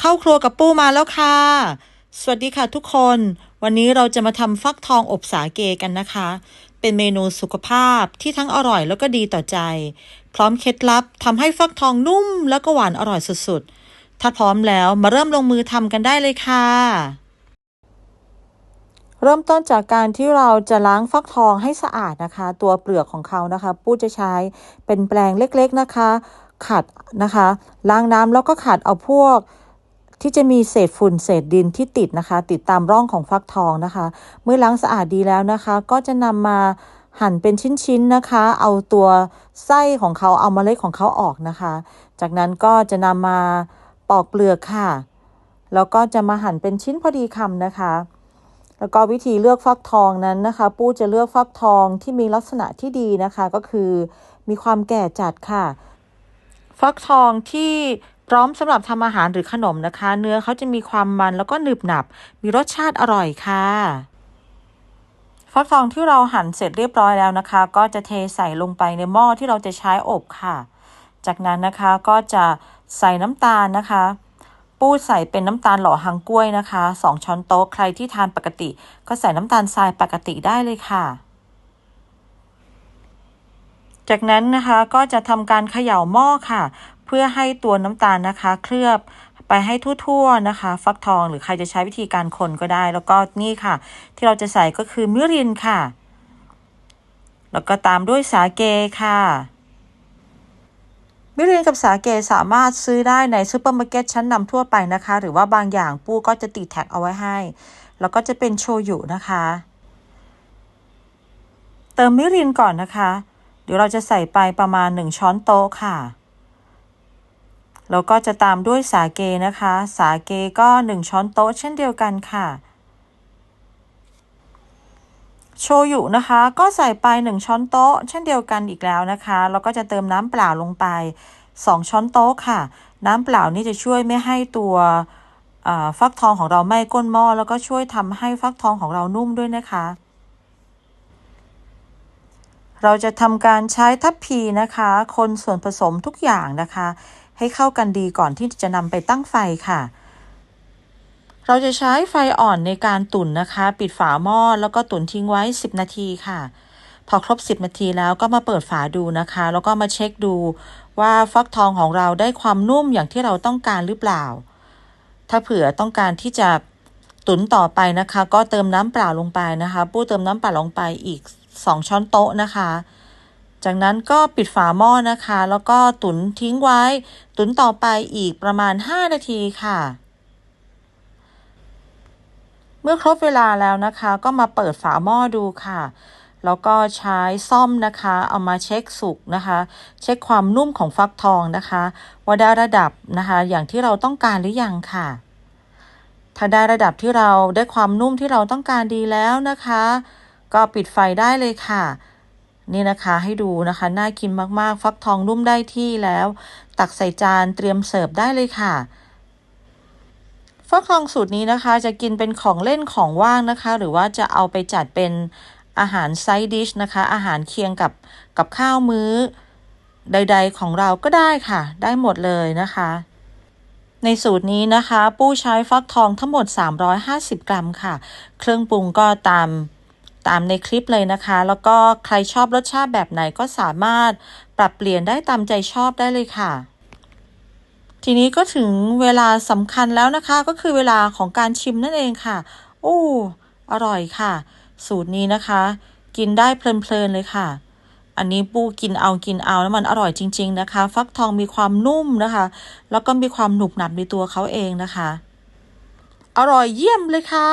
เข้าครัวกับปู้มาแล้วค่ะ สวัสดีค่ะทุกคน วันนี้เราจะมาทำฟักทองอบสาเกกันนะคะ เป็นเมนูสุขภาพที่ทั้งอร่อยแล้วก็ดีต่อใจ พร้อมเคล็ดลับทำให้ฟักทองนุ่มแล้วก็หวานอร่อยสุดๆ ถ้าพร้อมแล้วมาเริ่มลงมือทำกันได้เลยค่ะ เริ่มต้นจากการที่เราจะล้างฟักทองให้สะอาดนะคะ ตัวเปลือกของเขานะคะปู้จะใช้เป็นแปรงเล็กๆนะคะ ขัดนะคะ ล้างน้ำแล้วก็ขัดเอาพวก ที่จะมีเศษฝุ่นเศษดินที่ติดนะคะ ติดตามร่องของฟักทองนะคะ เมื่อล้างสะอาดดีแล้วนะคะ ก็จะนำมาหั่นเป็นชิ้นๆนะคะ เอาตัวไส้ของเขาเอาเมล็ดของเขาออกนะคะ จากนั้นก็จะนำมาปอกเปลือกค่ะ แล้วก็จะมาหั่นเป็นชิ้นพอดีคำนะคะ แล้วก็วิธีเลือกฟักทองนั้นนะคะ ปู้จะเลือกฟักทองที่มีลักษณะที่ดีนะคะ ก็คือมีความแก่จัดค่ะ ฟักทองที่ พร้อมสำหรับทำอาหารหรือขนมนะคะ เนื้อเขาจะมีความมันแล้วก็หนึบหนับ มีรสชาติอร่อยค่ะฟักทองที่เราหั่นเสร็จเรียบร้อยแล้วนะคะ ก็จะเทใส่ลงไปในหม้อที่เราจะใช้อบค่ะ จากนั้นนะคะก็จะใส่น้ำตาลนะคะ ปูใส่เป็นน้ำตาลหล่อหางกล้วยนะคะ 2 ช้อนโต๊ะใครที่ทานปกติ ก็ใส่น้ำตาลทรายปกติได้เลยค่ะจากนั้นนะคะก็จะทำการเขย่าหม้อค่ะ เพื่อให้ตัวน้ำตาลนะคะ เคลือบไปให้ทั่วๆนะคะ ฟักทองหรือใครจะใช้วิธีการคนก็ได้ แล้วก็นี่ค่ะ ที่เราจะใส่ก็คือมิรินค่ะ แล้วก็ตามด้วยสาเกค่ะมิรินกับสาเกสามารถซื้อได้ในซูเปอร์มาร์เก็ตชั้นนำทั่วไปนะคะ หรือว่าบางอย่างปู้ก็จะติดแท็กเอาไว้ให้ แล้วก็จะเป็นโชยุนะคะ เติมมิรินก่อนนะคะ เดี๋ยวเราจะใส่ไปประมาณ 1 ช้อนโต๊ะค่ะ แล้วก็จะตามด้วยสาเกนะคะ สาเกก็ 1 ช้อนโต๊ะเช่นเดียวกันค่ะ โชยุนะคะ ก็ใส่ไป 1 ช้อนโต๊ะ เช่นเดียวกันอีกแล้วนะคะแล้วก็จะเติมน้ำเปล่าลงไป 2 ช้อนโต๊ะค่ะ น้ำเปล่านี่จะช่วยไม่ให้ตัวฟักทองของเราไม่ก้นหม้อแล้วก็ช่วยทำให้ฟักทองของเรานุ่มด้วยนะคะ เราจะทำการใช้ทัพพีนะคะ คนส่วนผสมทุกอย่างนะคะ ให้เข้ากันดีก่อนที่จะนำไปตั้งไฟค่ะ เราจะใช้ไฟอ่อนในการตุ๋นนะคะ ปิดฝาหม้อแล้วก็ตุ๋นทิ้งไว้ 10 นาทีค่ะ พอครบ 10 นาทีแล้วก็มาเปิดฝาดูนะคะ แล้วก็มาเช็คดูว่าฟักทองของเราได้ความนุ่มอย่างที่เราต้องการหรือเปล่า ถ้าเผื่อต้องการที่จะตุ๋นต่อไปนะคะ ก็เติมน้ำเปล่าลงไปนะคะ ปู้เติมน้ำเปล่าลงไปอีก 2 ช้อนโต๊ะนะคะ จากนั้นก็ปิดฝาหม้อนะคะ แล้วก็ตุ๋นทิ้งไว้ ตุ๋นต่อไปอีกประมาณ 5 นาทีค่ะ เมื่อครบเวลาแล้วนะคะ ก็มาเปิดฝาหม้อดูค่ะ แล้วก็ใช้ซ่อมนะคะ เอามาเช็คสุกนะคะ เช็คความนุ่มของฟักทองนะคะ ว่าได้ระดับนะคะ อย่างที่เราต้องการหรือยังค่ะ ถ้าได้ระดับที่เราได้ความนุ่มที่เราต้องการดีแล้วนะคะ ก็ปิดไฟได้เลยค่ะ นี่นะคะให้ดูนะคะ น่ากินมากๆ ฟักทองนุ่มได้ที่แล้ว ตักใส่จานเตรียมเสิร์ฟได้เลยค่ะ ฟักทองสูตรนี้นะคะ จะกินเป็นของเล่นของว่างนะคะ หรือว่าจะเอาไปจัดเป็นอาหารไซด์ดิชนะคะ อาหารเคียงกับกับข้าวมื้อ ใด ๆ ของเราก็ได้ค่ะ ได้หมดเลยนะคะ ในสูตรนี้นะคะ ปู้ใช้ฟักทองทั้งหมด 350 กรัมค่ะ เครื่องปรุงก็ตาม ตามในคลิปเลยนะคะ แล้วก็ใครชอบรสชาติแบบไหนก็สามารถปรับเปลี่ยนได้ตามใจชอบได้เลยค่ะ ทีนี้ก็ถึงเวลาสำคัญแล้วนะคะ ก็คือเวลาของการชิมนั่นเองค่ะ โอ้ อร่อยค่ะ สูตรนี้นะคะ กินได้เพลินๆเลยค่ะ อันนี้ปูกินเอากินเอาแล้วมันอร่อยจริง ๆ นะคะ ฟักทองมีความนุ่มนะคะ แล้วก็มีความหนุบหนับในตัวเขาเองนะคะ อร่อยเยี่ยมเลยค่ะ